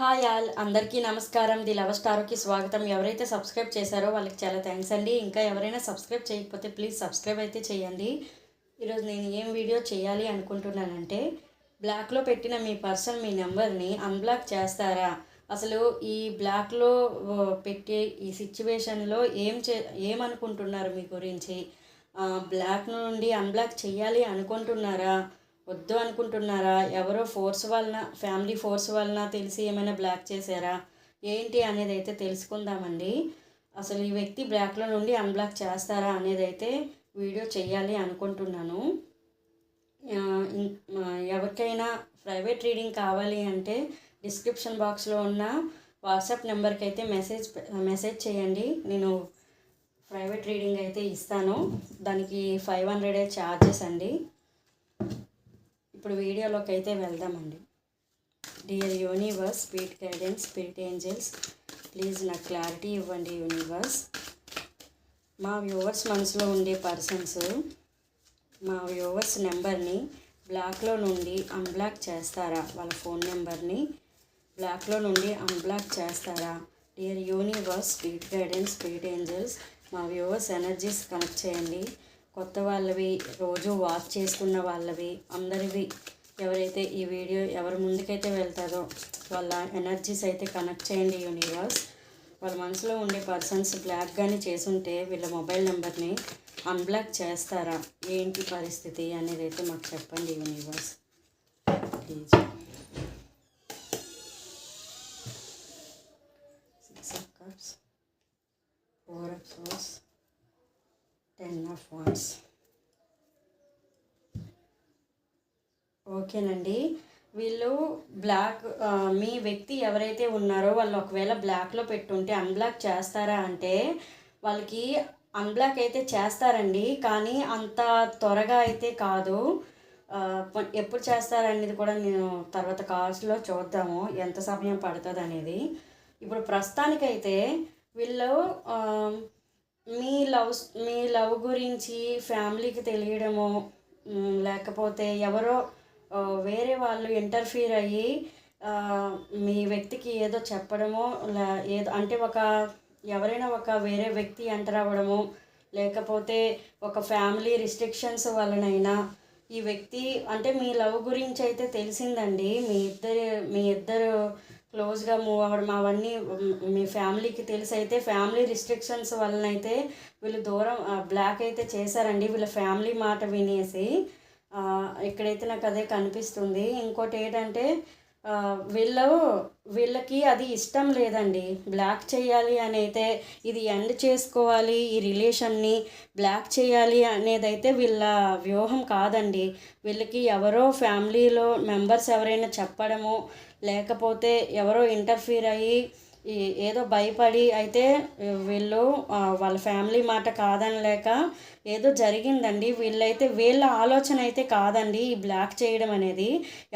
Hi all అందరికీ నమస్కారం. The love స్టార్కి స్వాగతం. ఎవరైతే సబ్స్క్రైబ్ చేశారో వాళ్ళకి చాలా థ్యాంక్స్ అండి. ఇంకా ఎవరైనా సబ్స్క్రైబ్ చేయకపోతే ప్లీజ్ సబ్స్క్రైబ్ అయితే చేయండి. ఈరోజు నేను ఏం వీడియో చేయాలి అనుకుంటున్నానంటే బ్లాక్లో పెట్టిన మీ పర్సన్ మీ నెంబర్ని అన్బ్లాక్ చేస్తారా? అసలు ఈ బ్లాక్లో పెట్టే ఈ సిచ్యువేషన్లో ఏం చే ఏమనుకుంటున్నారు మీ గురించి? బ్లాక్ నుండి అన్బ్లాక్ చేయాలి అనుకుంటున్నారా? వద్దు అనుకుంటున్నారా? ఎవరో ఫోర్స్ వలన ఫ్యామిలీ ఫోర్స్ వలన తెలిసి ఏమైనా బ్లాక్ చేశారా? ఏంటి అనేది అయితే తెలుసుకుందామండి. అసలు ఈ వ్యక్తి బ్లాక్లో నుండి అన్బ్లాక్ చేస్తారా అనేది అయితే వీడియో చేయాలి అనుకుంటున్నాను. ఎవరికైనా ప్రైవేట్ రీడింగ్ కావాలి అంటే డిస్క్రిప్షన్ బాక్స్లో ఉన్న వాట్సాప్ నెంబర్కి అయితే మెసేజ్ పె- మెసేజ్ చేయండి. నేను ప్రైవేట్ రీడింగ్ అయితే ఇస్తాను. దానికి ఫైవ్ హండ్రెడే ఛార్జెస్ అండి. ఇప్పుడు వీడియోలోకి అయితే వెళ్దామండి. Dear universe speed guidance spirit angels please నాకు క్లారిటీ ఇవ్వండి యూనివర్స్ మా వ్యూవర్స్ మనసులో ఉండే పర్సన్స్ మా వ్యూవర్స్ నెంబర్ని బ్లాక్లో నుండి అన్బ్లాక్ చేస్తారా? వాళ్ళ ఫోన్ నెంబర్ని బ్లాక్లో నుండి అన్బ్లాక్ చేస్తారా? Dear universe speed guidance speed angels మా వ్యూవర్స్ ఎనర్జీస్ కనెక్ట్ చేయండి. కొత్త వాళ్ళవి రోజు వాచ్ చేసుకున్న వాళ్ళవి అందరివి ఎవరైతే ఈ వీడియో ఎవరి ముందుకైతే వెళ్తారో వాళ్ళ ఎనర్జీస్ అయితే కనెక్ట్ చేయండి యూనివర్స్ వాళ్ళ మనసులో ఉండే పర్సన్స్ బ్లాక్ కానీ చేసుంటే వీళ్ళ మొబైల్ నెంబర్ని అన్బ్లాక్ చేస్తారా? ఏంటి పరిస్థితి అనేది అయితే మాకు చెప్పండి universe please six of cups four of swords ten of wands ఓకేనండి. వీళ్ళు బ్లాక్ మీ వ్యక్తి ఎవరైతే ఉన్నారో వాళ్ళు ఒకవేళ బ్లాక్లో పెట్టుంటే అన్బ్లాక్ చేస్తారా అంటే వాళ్ళకి అన్బ్లాక్ అయితే చేస్తారండి. కానీ అంత త్వరగా అయితే కాదు. ఎప్పుడు చేస్తారనేది కూడా నేను తర్వాత కాల్స్లో చూద్దాము. ఎంత సమయం పడుతుంది అనేది ఇప్పుడు ప్రస్తుతానికైతే వీళ్ళు మీ లవ్ మీ లవ్ గురించి ఫ్యామిలీకి తెలియడము లేకపోతే ఎవరో వేరే వాళ్ళు ఇంటర్ఫీర్ అయ్యి మీ వ్యక్తికి ఏదో చెప్పడమో లే ఏదో అంటే ఒక ఎవరైనా ఒక వేరే వ్యక్తి ఎంటర్ అవ్వడము లేకపోతే ఒక ఫ్యామిలీ రిస్ట్రిక్షన్స్ వలనైనా ఈ వ్యక్తి అంటే మీ లవ్ గురించి అయితే తెలిసిందండి. మీ ఇద్దరు మీ ఇద్దరు క్లోజ్గా మూవ్ అవ్వడం అవన్నీ మీ ఫ్యామిలీకి తెలిసి అయితే ఫ్యామిలీ రిస్ట్రిక్షన్స్ వలన అయితే వీళ్ళు దూరం బ్లాక్ అయితే చేశారండి. వీళ్ళ ఫ్యామిలీ మాట వినేసి ఇక్కడైతే నాకు అదే కనిపిస్తుంది. ఇంకోటి ఏంటంటే వీళ్ళు వీళ్ళకి అది ఇష్టం లేదండి. బ్లాక్ చేయాలి అని అయితే ఇది ఎండ్ చేసుకోవాలి ఈ రిలేషన్ని బ్లాక్ చేయాలి అనేది అయితే వీళ్ళ వ్యూహం కాదండి. వీళ్ళకి ఎవరో ఫ్యామిలీలో మెంబర్స్ ఎవరైనా చెప్పడము లేకపోతే ఎవరో ఇంటర్ఫీర్ అయ్యి ఏదో భయపడి అయితే వీళ్ళు వాళ్ళ ఫ్యామిలీ మాట కాదనలేక ఏదో జరిగిందండి. వీళ్ళైతే వీళ్ళ ఆలోచన అయితే కాదండి ఈ బ్లాక్ చేయడం అనేది.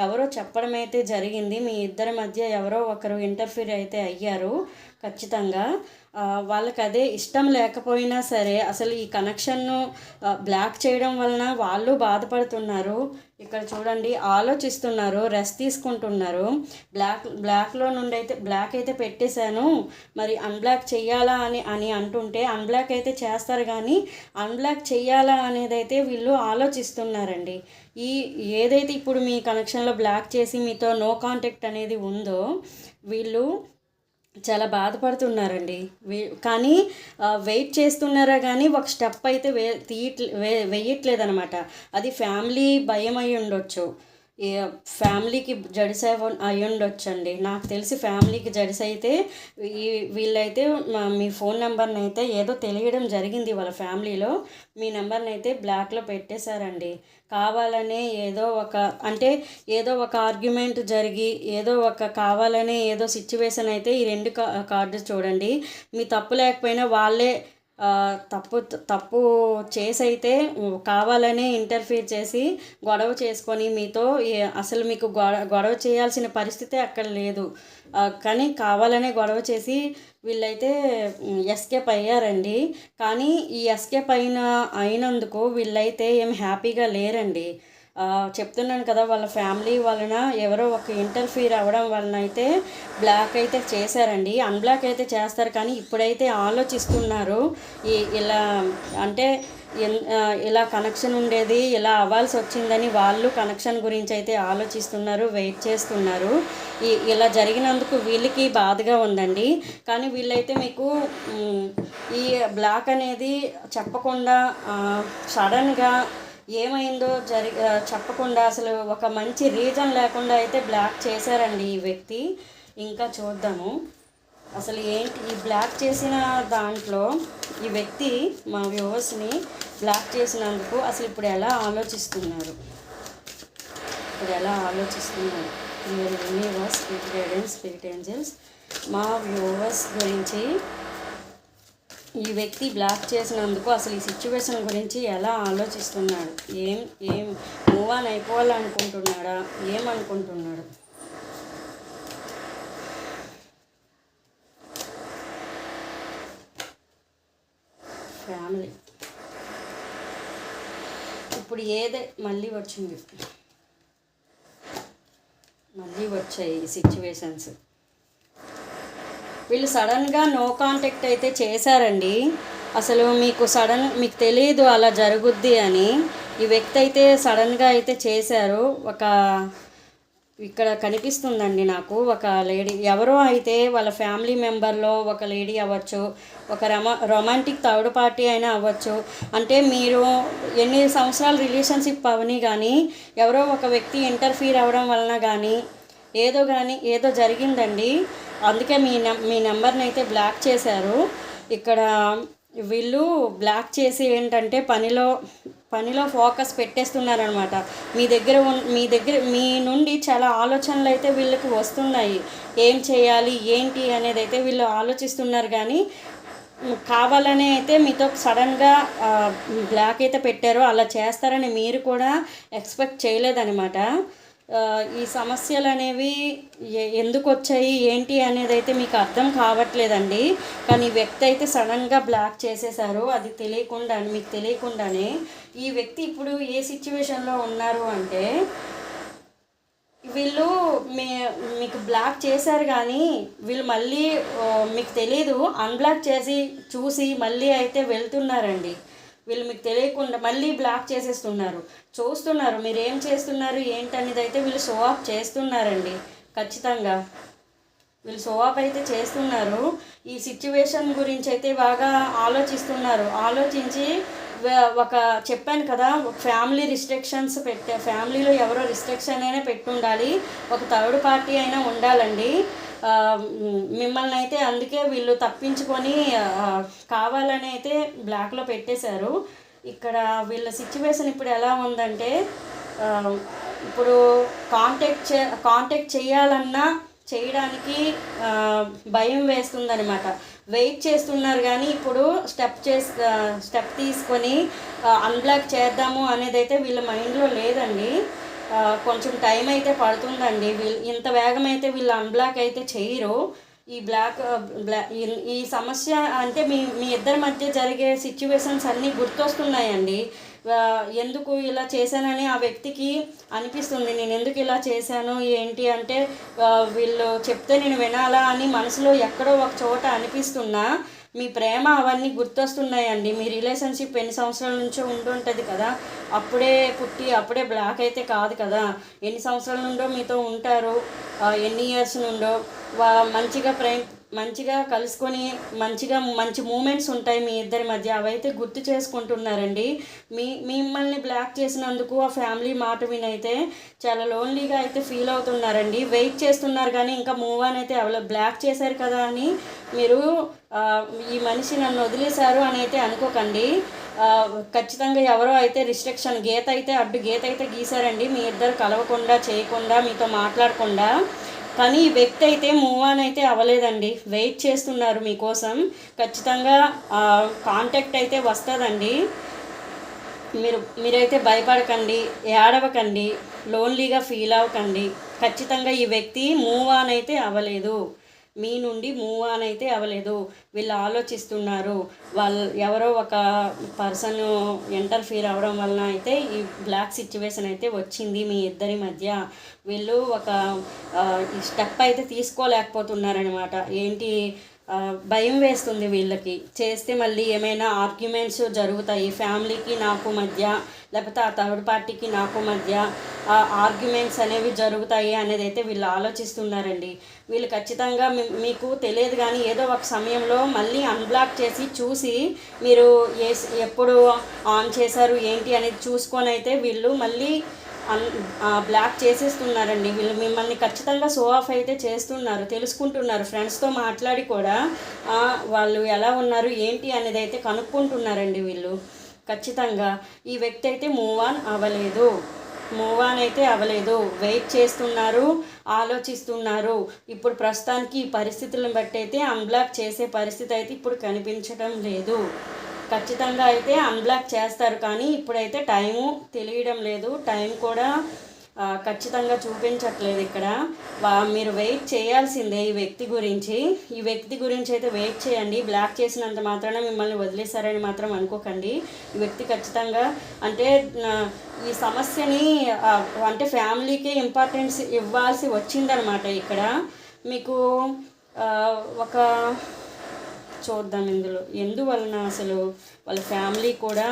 ఎవరో చెప్పడం అయితే జరిగింది. మీ ఇద్దరి మధ్య ఎవరో ఒకరు ఇంటర్ఫీర్ అయితే అయ్యారు ఖచ్చితంగా. వాళ్ళకి అదే ఇష్టం లేకపోయినా సరే అసలు ఈ కనెక్షన్ను బ్లాక్ చేయడం వలన వాళ్ళు బాధపడుతున్నారు. ఇక్కడ చూడండి ఆలోచిస్తున్నారు రెస్ట్ తీసుకుంటున్నారు. బ్లాక్ బ్లాక్లో నుండి అయితే బ్లాక్ అయితే పెట్టేశాను. మరి అన్బ్లాక్ చేయాలా అని అని అంటుంటే అన్బ్లాక్ అయితే చేస్తారు కానీ అన్బ్లాక్ చెయ్యాలా అనేది అయితే వీళ్ళు ఆలోచిస్తున్నారండి. ఈ ఏదైతే ఇప్పుడు మీ కనెక్షన్లో బ్లాక్ చేసి మీతో నో కాంటాక్ట్ అనేది ఉందో వీళ్ళు చాలా బాధపడుతున్నారండి. వీ- కానీ వెయిట్ చేస్తున్నారా కానీ ఒక స్టెప్ అయితే వే తీయట్లే వే వేయట్లేదనమాట. అది ఫ్యామిలీ భయం అయి ఉండొచ్చు ఫ్యామిలీకి జడిస్ అయి ఉండొచ్చండి నాకు తెలిసి ఫ్యామిలీకి జడిస్ అయితే ఈ వీళ్ళైతే మా- మీ ఫోన్ నెంబర్ని అయితే ఏదో తెలియడం జరిగింది వాళ్ళ ఫ్యామిలీలో. మీ నెంబర్ని అయితే బ్లాక్లో పెట్టేశారండి. కావాలనే ఏదో ఒక అంటే ఏదో ఒక ఆర్గ్యుమెంట్ జరిగి ఏదో ఒక కావాలనే ఏదో సిచ్యువేషన్ అయితే ఈ రెండు కా కార్డు చూడండి. మీ తప్పు లేకపోయినా వాళ్ళే తప్పు తప్పు చేసి అయితే కావాలనే ఇంటర్ఫీర్ చేసి గొడవ చేసుకొని మీతో అసలు మీకు గొడవ గొడవ చేయాల్సిన పరిస్థితి అక్కడ లేదు. కానీ కావాలనే గొడవ చేసి వీళ్ళైతే ఎస్కేప్ అయ్యారండి. కానీ ఈ ఎస్కేప్ అయిన అయినందుకు వీళ్ళైతే ఏం హ్యాపీగా లేరండి. చెప్తున్నాను కదా వాళ్ళ ఫ్యామిలీ వలన ఎవరో ఒక ఇంటర్ఫీర్ అవ్వడం వలన అయితే బ్లాక్ అయితే చేశారండి. అన్బ్లాక్ అయితే చేస్తారు కానీ ఇప్పుడైతే ఆలోచిస్తున్నారు. ఈ ఇలా అంటే ఎన్ ఇలా కనెక్షన్ ఉండేది ఇలా అవ్వాల్సి వచ్చిందని వాళ్ళు కనెక్షన్ గురించి అయితే ఆలోచిస్తున్నారు వెయిట్ చేస్తున్నారు. ఇలా జరిగినందుకు వీళ్ళకి బాధగా ఉందండి. కానీ వీళ్ళైతే మీకు ఈ బ్లాక్ అనేది చెప్పకుండా సడన్గా ఏమైందో జరి చెప్పకుండా అసలు ఒక మంచి రీజన్ లేకుండా అయితే బ్లాక్ చేశారండి ఈ వ్యక్తి ఇంకా చూద్దాము అసలు ఏంటి ఈ బ్లాక్ చేసిన దాంట్లో ఈ వ్యక్తి మా వ్యూవర్స్ని బ్లాక్ చేసినందుకు అసలు ఇప్పుడు ఎలా ఆలోచిస్తున్నారు ఇప్పుడు ఎలా ఆలోచిస్తున్నారు మీరు universe spirit guidance spirit angels మా వ్యూవర్స్ గురించి ఈ వ్యక్తి బ్లాక్ చేసినందుకు అసలు ఈ సిచ్యువేషన్ గురించి ఎలా ఆలోచిస్తున్నాడు? ఏం ఏం మూవ్ ఆన్ అయిపోవాలనుకుంటున్నాడా? ఏమనుకుంటున్నాడు ఫ్యామిలీ. ఇప్పుడు ఏదే మళ్ళీ వచ్చింది. మళ్ళీ వచ్చాయి ఈ సిచ్యువేషన్స్. వీళ్ళు సడన్గా నో కాంటాక్ట్ అయితే చేశారండి. అసలు మీకు సడన్ మీకు తెలియదు అలా జరుగుద్ది అని. ఈ వ్యక్తి అయితే సడన్గా అయితే చేశారు. ఒక ఇక్కడ కనిపిస్తుందండి నాకు. ఒక లేడీ ఎవరో అయితే వాళ్ళ ఫ్యామిలీ మెంబర్లో ఒక లేడీ అవ్వచ్చు ఒక రొమా రొమాంటిక్ థర్డ్ పార్టీ అయినా అవ్వచ్చు. అంటే మీరు ఎన్ని సంవత్సరాలు రిలేషన్షిప్ అవని కానీ ఎవరో ఒక వ్యక్తి ఇంటర్ఫీర్ అవ్వడం వలన కానీ ఏదో కానీ ఏదో జరిగిందండి. అందుకే మీ మీ నెంబర్ని అయితే బ్లాక్ చేశారు. ఇక్కడ వీళ్ళు బ్లాక్ చేసి ఏంటంటే పనిలో పనిలో ఫోకస్ పెట్టేస్తున్నారనమాట. మీ దగ్గర మీ దగ్గర మీ నుండి చాలా ఆలోచనలు అయితే వీళ్ళకి వస్తున్నాయి. ఏం చేయాలి ఏంటి అనేది అయితే వీళ్ళు ఆలోచిస్తున్నారు కానీ కావాలనే అయితే మీతో సడన్గా బ్లాక్ అయితే పెట్టారు. అలా చేస్తారని మీరు కూడా ఎక్స్పెక్ట్ చేయలేదనమాట. ఈ సమస్యలు అనేవి ఎందుకు వచ్చాయి ఏంటి అనేది అయితే మీకు అర్థం కావట్లేదండి. కానీ ఈ వ్యక్తి అయితే సడన్గా బ్లాక్ చేసేశారు. అది తెలియకుండా మీకు తెలియకుండానే ఈ వ్యక్తి ఇప్పుడు ఏ సిచ్యువేషన్లో ఉన్నారు అంటే వీళ్ళు మీ మీకు బ్లాక్ చేశారు కానీ వీళ్ళు మళ్ళీ మీకు తెలీదు. అన్బ్లాక్ చేసి చూసి మళ్ళీ అయితే వెళ్తున్నారండి. వీళ్ళు మీకు తెలియకుండా మళ్ళీ బ్లాక్ చేసేస్తున్నారు. చూస్తున్నారు. మీరు ఏం చేస్తున్నారు? ఏంటనేది అయితే వీళ్ళు షో ఆఫ్ చేస్తున్నారండి. ఖచ్చితంగా. వీళ్ళు షో ఆఫ్ అయితే చేస్తున్నారు. ఈ సిచ్యువేషన్ గురించి అయితే బాగా ఆలోచిస్తున్నారు. ఆలోచించి ఒక చెప్పాను కదా ఫ్యామిలీ రిస్ట్రిక్షన్స్ పెట్టే ఫ్యామిలీలో ఎవరో రిస్ట్రిక్షన్ అయినా పెట్టుండాలి. ఒక థర్డ్ పార్టీ అయినా ఉండాలండి. మిమ్మల్ని అయితే అందుకే వీళ్ళు తప్పించుకొని కావాలని అయితే బ్లాక్లో పెట్టేశారు. ఇక్కడ వీళ్ళ సిచ్యువేషన్ ఇప్పుడు ఎలా ఉందంటే ఇప్పుడు కాంటాక్ట్ చే కాంటాక్ట్ చేయాలన్నా చేయడానికి భయం వేస్తుందనమాట వెయిట్ చేస్తున్నారు కానీ ఇప్పుడు స్టెప్ చేసి స్టెప్ తీసుకొని అన్బ్లాక్ చేద్దాము అనేది అయితే వీళ్ళ మైండ్లో లేదండి. కొంచెం టైం అయితే పడుతుందండి. వీళ్ళు ఇంత వేగం అయితే వీళ్ళు అన్బ్లాక్ అయితే చేయరు. ఈ బ్లాక్ బ్లాక్ ఈ- సమస్య అంటే మీ మీ ఇద్దరి మధ్య జరిగే సిచ్యువేషన్స్ అన్నీ గుర్తొస్తున్నాయండి. ఎందుకు ఇలా చేశానని ఆ వ్యక్తికి అనిపిస్తుంది. నేను ఎందుకు ఇలా చేశాను? ఏంటి అంటే వీళ్ళు చెప్తే నేను వినాలా అని మనసులో ఎక్కడో ఒక చోట అనిపిస్తున్నా. మీ ప్రేమ అవన్నీ గుర్తొస్తున్నాయండి. మీ రిలేషన్షిప్ ఎన్ని సంవత్సరాల నుంచో ఉంటుంటుంది కదా. అప్పుడే పుట్టి అప్పుడే బ్లాక్ అయితే కాదు కదా. ఎన్ని సంవత్సరాల నుండో మీతో ఉంటారు. ఎన్ని ఇయర్స్ నుండో వా మంచిగా ప్రేమ మంచిగా కలుసుకొని మంచిగా మంచి మూమెంట్స్ ఉంటాయి మీ ఇద్దరి మధ్య అవైతే గుర్తు చేసుకుంటున్నారండి. మీ మిమ్మల్ని బ్లాక్ చేసినందుకు ఆ ఫ్యామిలీ మాట వినైతే చాలా లోన్లీగా అయితే ఫీల్ అవుతున్నారండి. వెయిట్ చేస్తున్నారు కానీ ఇంకా మూవ్ ఆన్ అయితే అవల బ్లాక్ చేశారు కదా అని మీరు ఈ మనిషి నన్ను వదిలేశారు అని అయితే అనుకోకండి. ఖచ్చితంగా ఎవరో అయితే రిస్ట్రిక్షన్ గీత అయితే అడ్డు గీత అయితే గీశారండి. మీ ఇద్దరు కలవకుండా చేయకుండా మీతో మాట్లాడకుండా. కానీ ఈ వ్యక్తి అయితే మూవ్ ఆన్ అయితే అవ్వలేదండి. వెయిట్ చేస్తున్నారు మీకోసం. ఖచ్చితంగా కాంటాక్ట్ అయితే వస్తుందండి. మీరు మీరైతే భయపడకండి ఏడవకండి లోన్లీగా ఫీల్ అవ్వకండి. ఖచ్చితంగా ఈ వ్యక్తి మూవ్ ఆన్ అయితే అవ్వలేదు. మీ నుండి మూవ్ ఆన్ అయితే అవ్వలేదు. వీళ్ళు ఆలోచిస్తున్నారు. వాళ్ళు ఎవరో ఒక పర్సన్ ఇంటర్ఫీర్ అవ్వడం వలన అయితే ఈ బ్లాక్ సిచ్యువేషన్ అయితే వచ్చింది మీ ఇద్దరి మధ్య. వీళ్ళు ఒక స్టెప్ అయితే తీసుకోలేకపోతున్నారనమాట ఏంటి భయం వేస్తుంది వీళ్ళకి. చేస్తే మళ్ళీ ఏమైనా ఆర్గ్యుమెంట్స్ జరుగుతాయి. ఫ్యామిలీకి నాకు మధ్య లేకపోతే ఆ థర్డ్ పార్టీకి నాకు మధ్య ఆర్గ్యుమెంట్స్ అనేవి జరుగుతాయి అనేది అయితే వీళ్ళు ఆలోచిస్తున్నారండి. వీళ్ళు ఖచ్చితంగా మీకు తెలియదు కానీ ఏదో ఒక సమయంలో మళ్ళీ అన్బ్లాక్ చేసి చూసి మీరు ఏ ఎప్పుడు ఆన్ చేశారు ఏంటి అనేది చూసుకొని అయితే వీళ్ళు మళ్ళీ బ్లాక్ చేసేస్తున్నారండి. వీళ్ళు మిమ్మల్ని ఖచ్చితంగా షో ఆఫ్ అయితే చేస్తున్నారు తెలుసుకుంటున్నారు. ఫ్రెండ్స్తో మాట్లాడి కూడా వాళ్ళు ఎలా ఉన్నారు ఏంటి అనేది అయితే కనుక్కుంటున్నారండి వీళ్ళు. ఖచ్చితంగా ఈ వ్యక్తి అయితే మూవ్ ఆన్ అవ్వలేదు. మూవ్ ఆన్ అయితే అవ్వలేదు. వెయిట్ చేస్తున్నారు ఆలోచిస్తున్నారు. ఇప్పుడు ప్రస్తుతానికి ఈ పరిస్థితులను బట్టి అయితే అన్బ్లాక్ చేసే పరిస్థితి అయితే ఇప్పుడు కనిపించడం లేదు. ఖచ్చితంగా అయితే అన్బ్లాక్ చేస్తారు కానీ ఇప్పుడైతే టైము తెలియడం లేదు. టైం కూడా ఖచ్చితంగా చూపించట్లేదు ఇక్కడ. వా- మీరు వెయిట్ చేయాల్సిందే ఈ వ్యక్తి గురించి. ఈ వ్యక్తి గురించి అయితే వెయిట్ చేయండి. బ్లాక్ చేసినంత మాత్రాన మిమ్మల్ని వదిలేశారని మాత్రం అనుకోకండి. ఈ వ్యక్తి ఖచ్చితంగా అంటే ఈ సమస్యని అంటే ఫ్యామిలీకి ఇంపార్టెన్స్ ఇవ్వాల్సి వచ్చిందనమాట ఇక్కడ. మీకు ఒక చూద్దాం ఇందులో. ఎందువలన అసలు వాళ్ళ ఫ్యామిలీ కూడా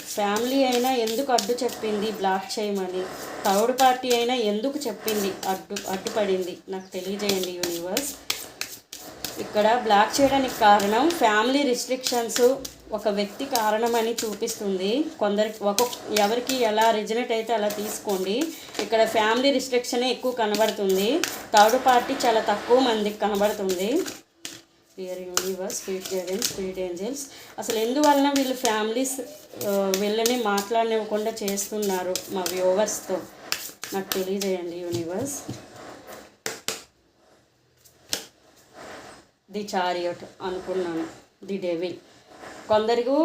ఫ్యామిలీ అయినా ఎందుకు అడ్డు చెప్పింది బ్లాక్ చేయమని? థర్డ్ పార్టీ అయినా ఎందుకు చెప్పింది? అడ్డు అడ్డుపడింది. నాకు తెలియజేయండి యూనివర్స్. ఇక్కడ బ్లాక్ చేయడానికి కారణం ఫ్యామిలీ రిస్ట్రిక్షన్స్ ఒక వ్యక్తి కారణమని చూపిస్తుంది. కొందరికి ఒక ఎవరికి ఎలా రిజనేట్ అయితే అలా తీసుకోండి. ఇక్కడ ఫ్యామిలీ రిస్ట్రిక్షనే ఎక్కువ కనబడుతుంది. థర్డ్ పార్టీ చాలా తక్కువ మందికి కనబడుతుంది. Clear universe sweet guidance sweet angels అసలు ఎందువలన వీళ్ళు ఫ్యామిలీస్ వీళ్ళని మాట్లాడనివ్వకుండా చేస్తున్నారు మా వ్యూవర్స్తో నాకు తెలియజేయండి యూనివర్స్. ది చారియట్ అనుకున్నాను. The devil. కొందరికి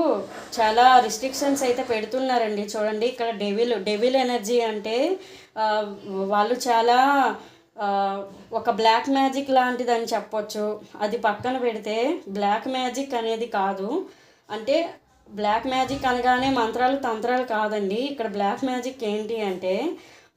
చాలా రిస్ట్రిక్షన్స్ అయితే పెడుతున్నారండి. చూడండి ఇక్కడ డెవిల్ డెవిల్ ఎనర్జీ అంటే వాళ్ళు చాలా ఒక బ్లాక్ మ్యాజిక్ లాంటిది అని చెప్పొచ్చు. అది పక్కన పెడితే బ్లాక్ మ్యాజిక్ అనేది కాదు. అంటే బ్లాక్ మ్యాజిక్ అనగానే మంత్రాలు తంత్రాలు కాదండి. ఇక్కడ బ్లాక్ మ్యాజిక్ ఏంటి అంటే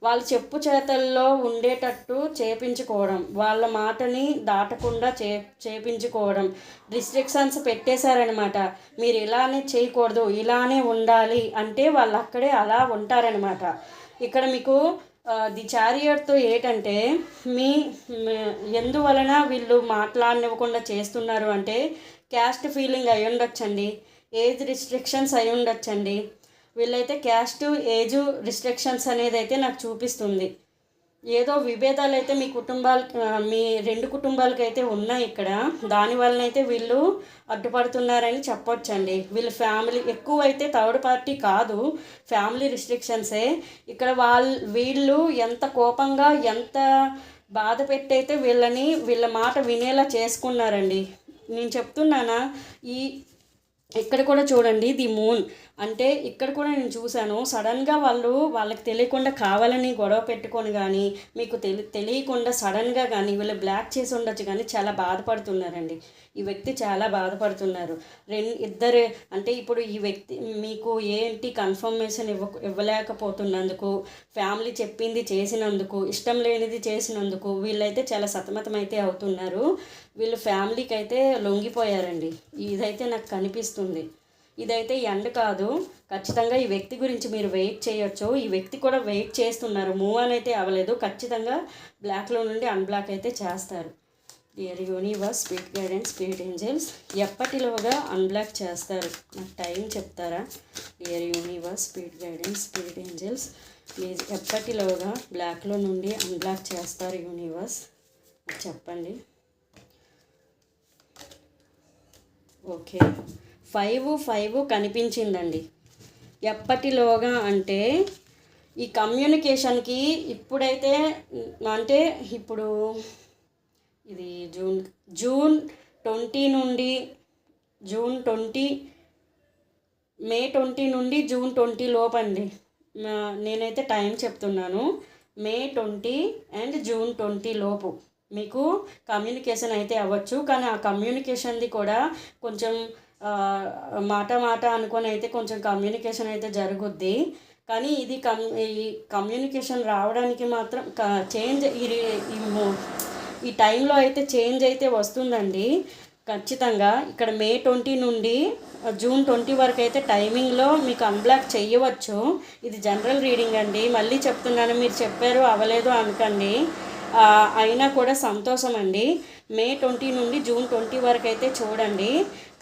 వాళ్ళు చెప్పు చేతల్లో ఉండేటట్టు చేపించుకోవడం. వాళ్ళ మాటని దాటకుండా చే చేపించుకోవడం. రిస్ట్రిక్షన్స్ పెట్టేశారనమాట. మీరు ఇలానే చేయకూడదు ఇలానే ఉండాలి అంటే వాళ్ళు అక్కడే అలా ఉంటారనమాట. ఇక్కడ మీకు ది చారియర్తో ఏంటంటే మీ ఎందువలన వీళ్ళు మాట్లాడనివ్వకుండా చేస్తున్నారు అంటే క్యాస్ట్ ఫీలింగ్ అయి ఉండొచ్చండి. ఏజ్ రిస్ట్రిక్షన్స్ అయి ఉండొచ్చండి. వీళ్ళైతే క్యాస్ట్ ఏజ్ రిస్ట్రిక్షన్స్ అనేది అయితే నాకు చూపిస్తుంది. ఏదో విభేదాలు అయితే మీ కుటుంబాల మీ రెండు కుటుంబాలకి అయితే ఉన్నాయి ఇక్కడ. దానివల్లనైతే అయితే వీళ్ళు అడ్డుపడుతున్నారని చెప్పొచ్చండి. వీళ్ళ ఫ్యామిలీ ఎక్కువ అయితే థర్డ్ పార్టీ కాదు ఫ్యామిలీ రిస్ట్రిక్షన్సే. ఇక్కడ వాళ్ళు వీళ్ళు ఎంత కోపంగా ఎంత బాధ పెట్టయితే వీళ్ళని వీళ్ళ మాట వినేలా చేసుకున్నారండి. నేను చెప్తున్నానా? ఈ ఇక్కడ కూడా చూడండి ది మూన్. అంటే ఇక్కడ కూడా నేను చూశాను సడన్గా వాళ్ళు వాళ్ళకి తెలియకుండా కావాలని గొడవ పెట్టుకొని కానీ మీకు తెలి తెలియకుండా సడన్గా కానీ వీళ్ళు బ్లాక్ చేసి ఉండొచ్చు కానీ చాలా బాధపడుతున్నారండి. ఈ వ్యక్తి చాలా బాధపడుతున్నారు. రెండు ఇద్దరు అంటే ఇప్పుడు ఈ వ్యక్తి మీకు ఏంటి కన్ఫర్మేషన్ ఇవ్వ ఇవ్వలేకపోతున్నందుకు ఫ్యామిలీ చెప్పింది చేసినందుకు ఇష్టం లేనిది చేసినందుకు వీళ్ళైతే చాలా సతమతమైతే అవుతున్నారు. వీళ్ళు ఫ్యామిలీకి అయితే లొంగిపోయారండి. ఇదైతే నాకు కనిపిస్తుంది. ఇదైతే ఎండ్ కాదు. ఖచ్చితంగా ఈ వ్యక్తి గురించి మీరు వెయిట్ చేయొచ్చు. ఈ వ్యక్తి కూడా వెయిట్ చేస్తున్నారు. మూవ్ అని అయితే అవ్వలేదు. ఖచ్చితంగా బ్లాక్లో నుండి అన్బ్లాక్ అయితే చేస్తారు. Dear universe speed guidance speed angels ఎప్పటిలోగా అన్బ్లాక్ చేస్తారు? నాకు టైం చెప్తారా? Dear universe speed guidance speed angels please ఎప్పటిలోగా బ్లాక్లో నుండి అన్బ్లాక్ చేస్తారు యూనివర్స్ చెప్పండి. ఓకే ఫైవ్ ఫైవ్ కనిపించిందండి. ఎప్పటిలోగా అంటే ఈ కమ్యూనికేషన్కి ఇప్పుడైతే అంటే ఇప్పుడు ఇది జూన్ జూన్ ట్వంటీ నుండి జూన్ ట్వంటీ మే ట్వంటీ నుండి జూన్ ట్వంటీ లోపండి. మా- నేనైతే టైం చెప్తున్నాను. May twenty and June twenty లోపు. మీకు కమ్యూనికేషన్ అయితే అవ్వచ్చు. కానీ ఆ కమ్యూనికేషన్ది కూడా కొంచెం మాట మాట అనుకొని అయితే కొంచెం కమ్యూనికేషన్ అయితే జరుగుద్ది. కానీ ఇది కమ్ ఈ కమ్యూనికేషన్ రావడానికి మాత్రం చేంజ్ ఈ ఈ టైంలో అయితే చేంజ్ అయితే వస్తుందండి. ఖచ్చితంగా ఇక్కడ మే ట్వంటీ నుండి జూన్ ట్వంటీ వరకు అయితే టైమింగ్లో మీకు అన్బ్లాక్ చేయవచ్చు. ఇది జనరల్ రీడింగ్ అండి. మళ్ళీ చెప్తున్నాను మీరు చెప్పారు అవ్వలేదు అనుకండి. అయినా కూడా సంతోషం అండి. మే ట్వంటీ నుండి జూన్ ట్వంటీ వరకు అయితే చూడండి.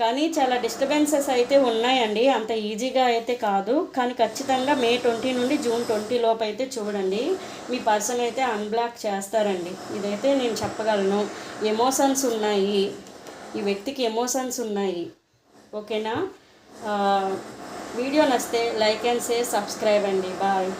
కానీ చాలా డిస్టర్బెన్సెస్ అయితే ఉన్నాయండి. అంత ఈజీగా అయితే కాదు. కానీ ఖచ్చితంగా మే ట్వంటీ నుండి జూన్ ట్వంటీ లోపు అయితే చూడండి. మీ పర్సన్ అయితే అన్బ్లాక్ చేస్తారండి. ఇదైతే నేను చెప్పగలను. ఎమోషన్స్ ఉన్నాయి. ఈ వ్యక్తికి ఎమోషన్స్ ఉన్నాయి. ఓకేనా? వీడియో నచ్చితే లైక్ అండ్ షేర్ సబ్స్క్రైబ్ అండి. బాయ్.